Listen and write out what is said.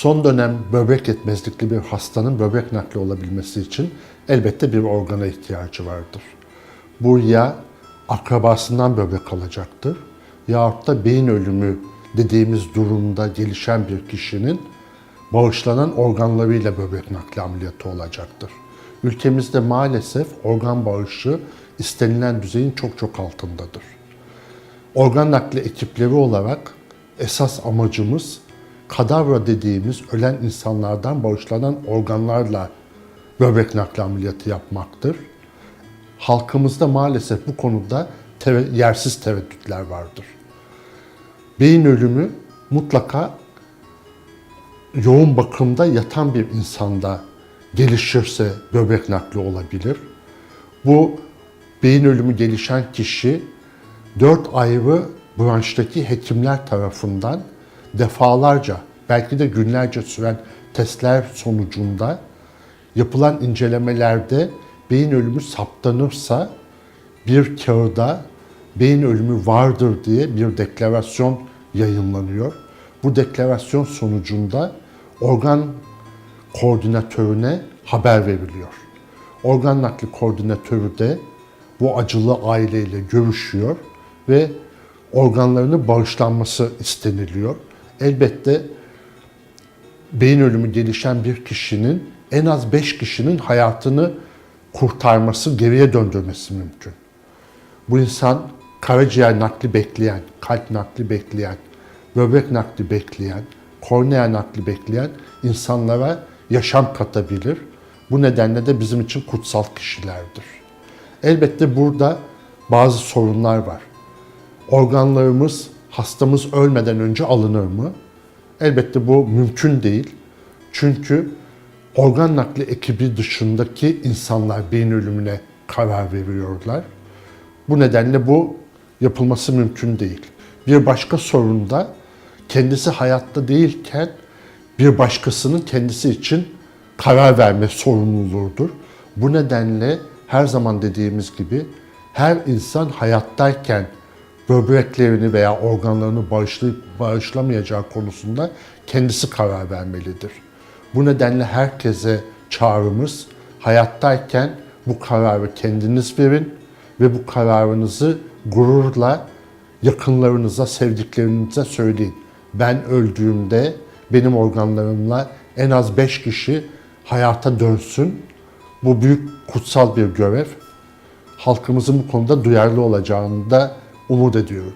Son dönem böbrek yetmezlikli bir hastanın böbrek nakli olabilmesi için elbette bir organa ihtiyacı vardır. Bu ya akrabasından böbrek alacaktır yahut da beyin ölümü dediğimiz durumda gelişen bir kişinin bağışlanan organlarıyla böbrek nakli ameliyatı olacaktır. Ülkemizde maalesef organ bağışı istenilen düzeyin çok çok altındadır. Organ nakli ekipleri olarak esas amacımız kadavra dediğimiz ölen insanlardan bağışlanan organlarla böbrek nakli ameliyatı yapmaktır. Halkımızda maalesef bu konuda teve- yersiz tereddütler vardır. Beyin ölümü mutlaka yoğun bakımda yatan bir insanda gelişirse böbrek nakli olabilir. Bu beyin ölümü gelişen kişi dört ayrı branştaki hekimler tarafından defalarca belki de günlerce süren testler sonucunda yapılan incelemelerde beyin ölümü saptanırsa bir kağıda beyin ölümü vardır diye bir deklarasyon yayınlanıyor. Bu deklarasyon sonucunda organ koordinatörüne haber veriliyor. Organ nakli koordinatörü de bu acılı aileyle görüşüyor ve organlarını bağışlanması isteniliyor. Elbette beyin ölümü gelişen bir kişinin en az 5 kişinin hayatını kurtarması, geriye döndürmesi mümkün. Bu insan karaciğer nakli bekleyen, kalp nakli bekleyen, böbrek nakli bekleyen, kornea nakli bekleyen insanlara yaşam katabilir. Bu nedenle de bizim için kutsal kişilerdir. Elbette burada bazı sorunlar var. Organlarımız hastamız ölmeden önce alınır mı? Elbette bu mümkün değil. Çünkü organ nakli ekibi dışındaki insanlar beyin ölümüne karar veriyorlar. Bu nedenle bu yapılması mümkün değil. Bir başka sorun da kendisi hayatta değilken bir başkasının kendisi için karar verme sorumluluğudur. Bu nedenle her zaman dediğimiz gibi her insan hayattayken böbreklerini veya organlarını bağışlayıp bağışlamayacağı konusunda kendisi karar vermelidir. Bu nedenle herkese çağrımız hayattayken bu kararı kendiniz verin ve bu kararınızı gururla yakınlarınıza, sevdiklerinize söyleyin. Ben öldüğümde benim organlarımla en az 5 kişi hayata dönsün. Bu büyük kutsal bir görev. Halkımızın bu konuda duyarlı olacağını da umut ediyorum.